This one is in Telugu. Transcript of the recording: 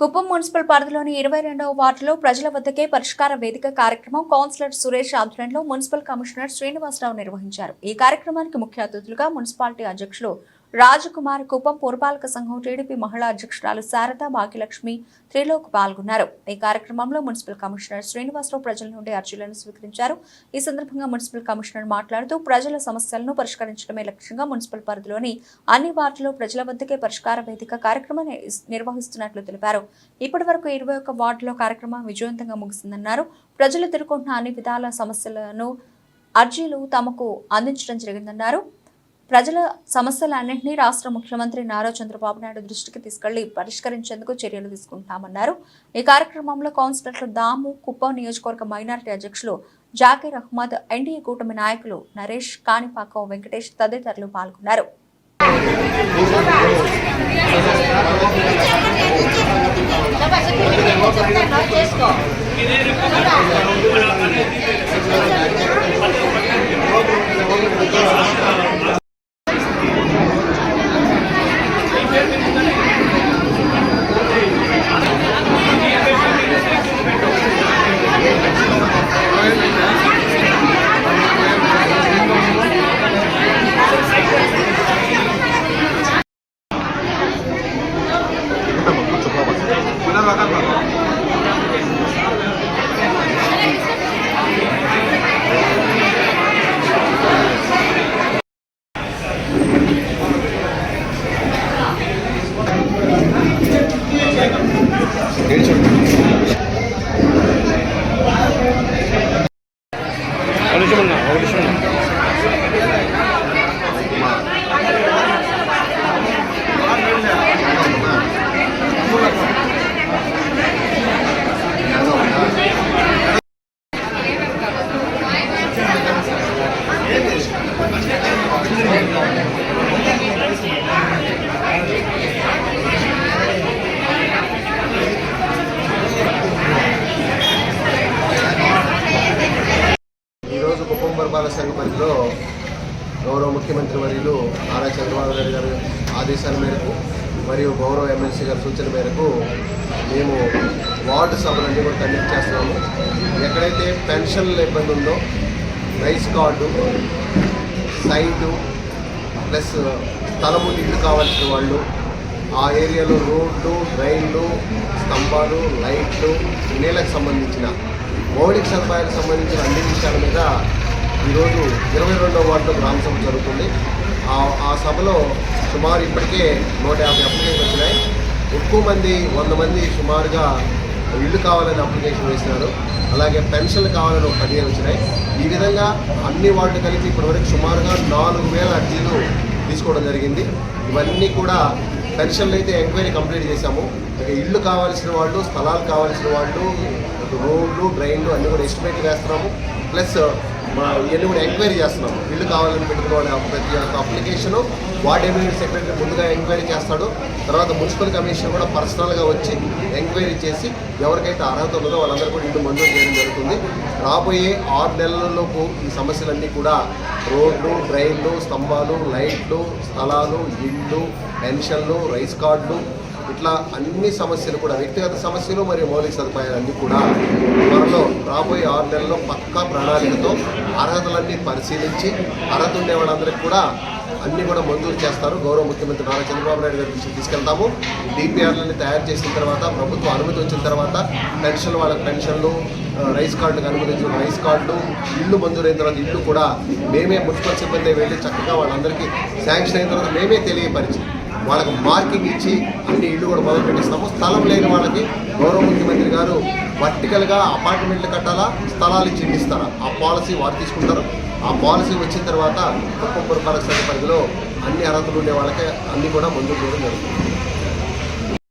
కుప్పం మున్సిపల్ పరిధిలోని ఇరవై రెండవ వార్డులో ప్రజల వద్దకే పరిష్కార వేదిక కార్యక్రమం కౌన్సిలర్ సురేష్ ఆధ్వర్యంలో మున్సిపల్ కమిషనర్ శ్రీనివాసరావు నిర్వహించారు. ఈ కార్యక్రమానికి ముఖ్య అతిథులుగా మున్సిపాలిటీ అధ్యక్షులు రాజకుమార్ కుప్పం పురపాలక సంఘం టీడీపీ మహిళా అధ్యక్షురాలు శారద భాగ్యలక్ష్మి త్రిలోక్ పాల్గొన్నారు. ఈ కార్యక్రమంలో మున్సిపల్ కమిషనర్ శ్రీనివాసరావు ప్రజల నుండి అర్జీలను స్వీకరించారు. ఈ సందర్భంగా మున్సిపల్ కమిషనర్ మాట్లాడుతూ ప్రజల సమస్యలను పరిష్కరించడమే లక్ష్యంగా మున్సిపల్ పరిధిలోని అన్ని వార్డులో ప్రజల వద్దకే పరిష్కార వేదిక కార్యక్రమాన్ని నిర్వహిస్తున్నట్లు తెలిపారు. ఇప్పటి వరకు ఇరవై ఒక్క వార్డులో కార్యక్రమం విజయవంతంగా ముగిసిందన్నారు. ప్రజలు ఎదుర్కొంటున్న అన్ని విధాల సమస్యలను అర్జీలు తమకు అందించడం జరిగిందన్నారు. ప్రజల సమస్యలన్నింటినీ రాష్ట్ర ముఖ్యమంత్రి నారా చంద్రబాబు నాయుడు దృష్టికి తీసుకెళ్ళి పరిష్కరించేందుకు చర్యలు తీసుకుంటామన్నారు. ఈ కార్యక్రమంలో కౌన్సిలర్లు దాము కుప్పం నియోజకవర్గ మైనారిటీ అధ్యక్షులు జాకీర్ అహ్మద్ ఎన్డీఏ కూటమి నాయకులు నరేష్ కాణిపాకం వెంకటేష్ తదితరులు పాల్గొన్నారు. చేసుకో. నిమిషం ఉన్నా ఒక నిమిషం ఉన్నా గౌరవ ముఖ్యమంత్రి వర్యులు నారా చంద్రబాబు నాయుడు గారి ఆదేశాల మేరకు మరియు గౌరవ ఎమ్మెల్సీ గారి సూచన మేరకు మేము వార్డు సభలన్నీ కూడా కండక్ట్ చేస్తున్నాము. ఎక్కడైతే పెన్షన్ల ఇబ్బంది ఉందో రైస్ కార్డు సైటు ప్లస్ స్థలము ఇల్లు కావాల్సిన వాళ్ళు ఆ ఏరియాలో రోడ్లు రైళ్ళు స్తంభాలు లైట్లు నీళ్ళకు సంబంధించిన మౌలిక సదుపాయాలకు సంబంధించిన అన్ని విషయాల మీద ఈరోజు ఇరవై రెండవ వార్డులో గ్రామ సభ జరుగుతుంది. ఆ సభలో సుమారు ఇప్పటికే నూట యాభై అప్లికేషన్ వచ్చినాయి. ఎక్కువ మంది వంద మంది సుమారుగా ఇల్లు కావాలని అప్లికేషన్ వేసినారు. అలాగే పెన్షన్లు కావాలని ఒక పదిహేను వచ్చినాయి. ఈ విధంగా అన్ని వార్డులు కలిపి ఇప్పటివరకు సుమారుగా నాలుగు వేల అర్జీలు తీసుకోవడం జరిగింది. ఇవన్నీ కూడా పెన్షన్లు అయితే ఎంక్వైరీ కంప్లీట్ చేశాము. ఇక ఇల్లు కావాల్సిన వాళ్ళు స్థలాలు కావాల్సిన వాళ్ళు రోడ్లు డ్రైన్లు అన్నీ కూడా ఎస్టిమేట్ వేస్తున్నాము. ప్లస్ మా ఇవన్నీ కూడా ఎంక్వైరీ చేస్తున్నాం ఇల్లు కావాలని పెట్టుకోవాలి ప్రతి ఒక్క అప్లికేషను. వార్డ్ ఎమ్యూనిటీ సెక్రటరీ ముందుగా ఎంక్వైరీ చేస్తాడు. తర్వాత మున్సిపల్ కమిషన్ కూడా పర్సనల్గా వచ్చి ఎంక్వైరీ చేసి ఎవరికైతే అర్హత ఉన్నదో వాళ్ళందరూ కూడా ఇల్లు మంజూరు చేయడం జరుగుతుంది. రాబోయే ఆరు నెలలలోపు ఈ సమస్యలన్నీ కూడా రోడ్లు డ్రైన్లు స్తంభాలు లైట్లు స్థలాలు ఇళ్ళు పెన్షన్లు రైస్ కార్డులు ఇట్లా అన్ని సమస్యలు కూడా వ్యక్తిగత సమస్యలు మరియు మౌలిక సదుపాయాలన్నీ కూడా త్వరలో రాబోయే ఆరు నెలల్లో పక్కా ప్రణాళికతో అర్హతలన్నీ పరిశీలించి అర్హత ఉండే వాళ్ళందరికీ కూడా అన్నీ కూడా మంజూరు చేస్తారు. గౌరవ ముఖ్యమంత్రి నారా చంద్రబాబు నాయుడు గారి దృష్టికి తీసుకెళ్తాము. డిపిఆర్లని తయారు చేసిన తర్వాత ప్రభుత్వం అనుమతి వచ్చిన తర్వాత పెన్షన్ వాళ్ళకి పెన్షన్లు రైస్ కార్డులకు అనుమతించిన రైస్ కార్డులు ఇల్లు మంజూరైన తర్వాత ఇల్లు కూడా మేమే మున్సిపల్ సిబ్బంది వెళ్ళి చక్కగా వాళ్ళందరికీ శాంక్షన్ అయిన తర్వాత మేమే తెలియపరిచి వాళ్ళకి మార్కింగ్ ఇచ్చి అన్ని ఇల్లు కూడా మొదలు పెట్టిస్తాము స్థలం లేని వాళ్ళకి గౌరవ ముఖ్యమంత్రి గారు వర్టికల్గా అపార్ట్మెంట్లు కట్టాలా స్థలాలు ఇచ్చి ఇస్తారా? ఆ పాలసీ వారు తీసుకుంటారు. ఆ పాలసీ వచ్చిన తర్వాత ఒక్కొక్క పురపాలక సంఘ పరిధిలో అన్ని అర్హతలు ఉండే వాళ్ళకే అన్నీ కూడా మంజూరు చేయడం జరుగుతుంది.